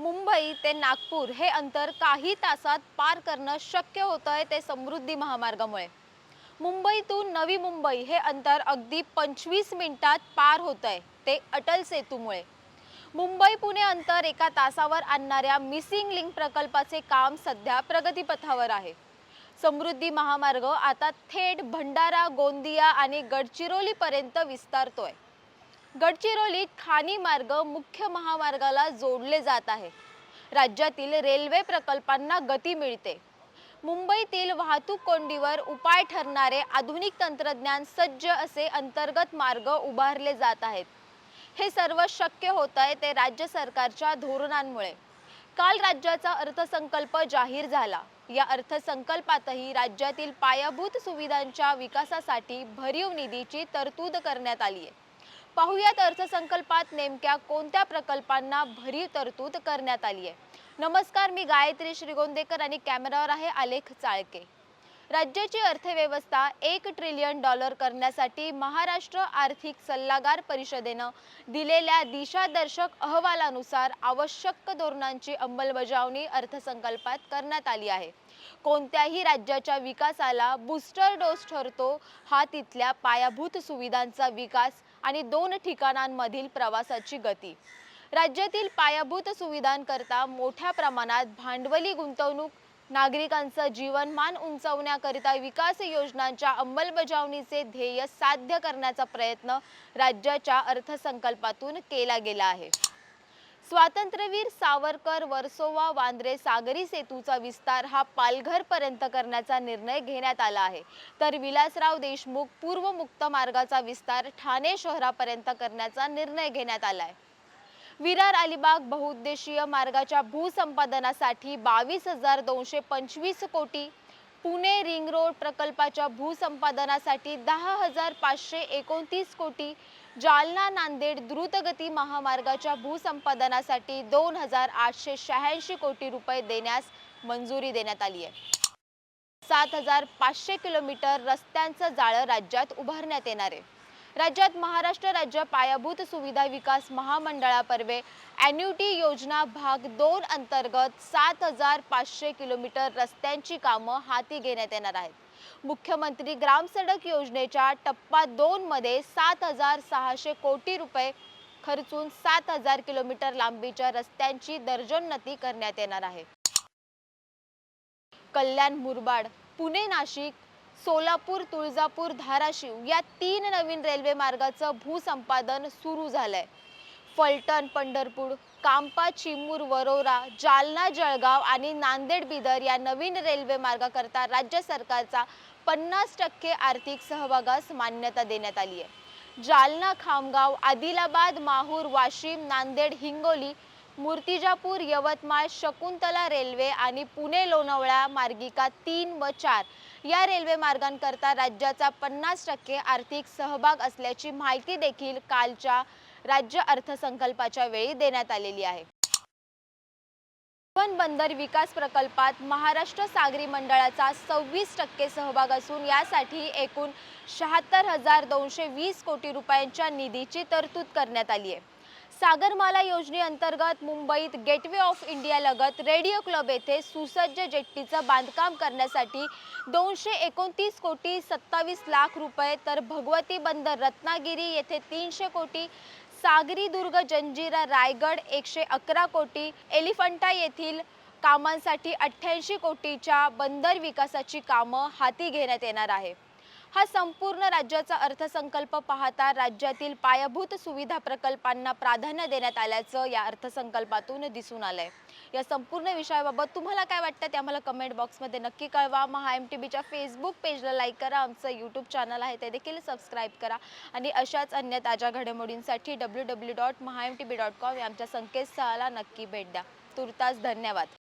मुंबई ते नागपूर हे अंतर काही तासात पार करणं शक्य होतं आहे ते समृद्धी महामार्गामुळे. मुंबईतून नवी मुंबई हे अंतर अगदी पंचवीस मिनिटात पार होत आहे ते अटल सेतूमुळे. मुंबई पुणे अंतर एका तासावर आणणाऱ्या मिसिंग लिंक प्रकल्पाचे काम सध्या प्रगतीपथावर आहे. समृद्धी महामार्ग आता थेट भंडारा गोंदिया आणि गडचिरोलीपर्यंत विस्तारतोय. गडचिरोलीत खाणी मार्ग मुख्य महामार्गाला जोडले जात आहे. राज्यातील रेल्वे प्रकल्पांना गती मिळते. मुंबईतील वाहतूक कोंडीवर उपाय ठरणारे आधुनिक तंत्रज्ञान सज्ज असे अंतर्गत मार्ग उभारले जात आहेत. हे सर्व शक्य होत आहे ते राज्य सरकारच्या धोरणांमुळे. काल राज्याचा अर्थसंकल्प जाहीर झाला. या अर्थसंकल्पातही राज्यातील पायाभूत सुविधांच्या विकासासाठी भरीव निधीची तरतूद करण्यात आली आहे. पाहुयात अर्थसंकल्पात नेमक्या कोणत्या प्रकल्पांना भरीव तरतूद करण्यात आली आहे. नमस्कार मी गायत्री श्रीगोंदेकर आणि कॅमेरावर आहे आलेख चाळके. राज्याची अर्थव्यवस्था एक ट्रिलियन डॉलर करण्यासाठी महाराष्ट्र आर्थिक सल्लागार परिषदेनं दिलेल्या दिशादर्शक अहवालानुसार आवश्यक धोरणांची अंमलबजावणी अर्थसंकल्पात करण्यात आली आहे. कोणत्याही राज्याच्या विकासाला बूस्टर डोस ठरतो हा तिथल्या पायाभूत सुविधांचा विकास आणि दोन ठिकाणांमधील प्रवासाची गती. राज्यातील पायाभूत सुविधांकरता मोठ्या प्रमाणात भांडवली गुंतवणूक नागरिकांचं जीवनमान उंचावण्याकरिता विकास योजनांच्या अंमलबजावणीचे ध्येय साध्य करण्याचा प्रयत्न राज्याच्या अर्थसंकल्पातून केला गेला आहे. स्वातंत्र्यवीर सावरकर वर्सोवा वांद्रे सागरी सेतूचा विस्तार हा पालघर पर्यंत करण्याचा निर्णय घेण्यात आला आहे. तर विलासराव देशमुख पूर्व मुक्त मार्गाचा विस्तार ठाणे शहरापर्यंत करण्याचा निर्णय घेण्यात आला आहे विरार अलिबाग बहुउद्देशीय मार्गाच्या भूसंपादनासाठी बावीस हजार दोनशे पंचवीस कोटी पुणे रिंग रोड प्रकल्पाच्या भूसंपादनासाठी दहा हजार पाचशे एकोणतीस कोटी जालना नांदेड द्रुतगती महामार्गाच्या भूसंपादनासाठी दोन हजार आठशे शहाऐंशी कोटी रुपये देण्यास मंजुरी देण्यात आली आहे. सात हजार पाचशे किलोमीटर रस्त्यांचं जाळं राज्यात उभारण्यात येणार आहे. राज्यात महाराष्ट्र राज्य पायाभूत सुविधा विकास महामंडळापर्वे ॲन्युटी योजना भाग दोन अंतर्गत सात हजार पाचशे किलोमीटर रस्त्यांची कामं हाती घेण्यात येणार आहेत. मुख्यमंत्री ग्राम सडक योजनेच्या टप्पा दोन मध्ये सात हजार सहाशे कोटी रुपये खर्चून सात हजार किलोमीटर लांबीच्या रस्त्यांची दर्जोन्नती करण्यात येणार आहे. कल्याण मुरबाड पुणे नाशिक सोलापूर तुळजापूर धाराशिव या तीन नवीन रेल्वे मार्गाचं भूसंपादन सुरू झालंय. फलटण पंढरपूर कांपा चिमूर वरोरा जालना जळगाव आणि नांदेड बिदर या नवीन रेल्वे मार्गाकरता राज्य सरकारचा पन्नास टक्के आर्थिक सहभागास मान्यता देण्यात आली आहे जालना खामगाव आदिलाबाद माहूर वाशिम नांदेड हिंगोली मूर्तिजापूर यवतमाळ शकुंतला रेल्वे आणि पुणे लोणावळा मार्गिका तीन व चार या रेल्वे मार्गांकरता राज्याचा पन्नास टक्के आर्थिक सहभाग असल्याची माहिती देखील कालच्या राज्य अर्थसंकल्पाच्या वेळी देण्यात आलेली आहे. कोकण बंदर विकास प्रकल्पात महाराष्ट्र सागरी मंडळाचा सव्वीस टक्के सहभाग असून यासाठी एकूण शहात्तर हजार दोनशे वीस कोटी रुपयांच्या निधीची तरतूद करण्यात आली आहे. सागरमाला योजनेअंतर्गत मुंबईत गेटवे ऑफ इंडियालगत रेडिओ क्लब येथे सुसज्ज जेट्टीचं बांधकाम करण्यासाठी दोनशे एकोणतीस कोटी सत्तावीस लाख रुपये तर भगवती बंदर रत्नागिरी येथे तीनशे कोटी सागरी दुर्ग जंजिरा रायगड एकशे अकरा कोटी एलिफंटा येथील कामांसाठी अठ्ठ्याऐंशी कोटीच्या बंदर विकासाची कामं हाती घेण्यात येणार आहे. हा संपूर्ण राज्याचा अर्थसंकल्प पाहता राज्यातील पायाभूत सुविधा प्रकल्पांना प्राधान्य देण्यात आल्याचं या अर्थसंकल्पातून दिसून आलंय. या संपूर्ण विषयाबाबत तुम्हाला काय वाटतं ते आम्हाला कमेंट बॉक्समध्ये नक्की कळवा. महा एम टी बीच्या फेसबुक पेजला लाईक करा. आमचं यूट्यूब चॅनल आहे ते देखील सबस्क्राईब करा. आणि अशाच अन्य ताज्या घडामोडींसाठी W W dot Maha M T B dot com या आमच्या संकेतस्थळाला नक्की भेट द्या. तुर्तास धन्यवाद.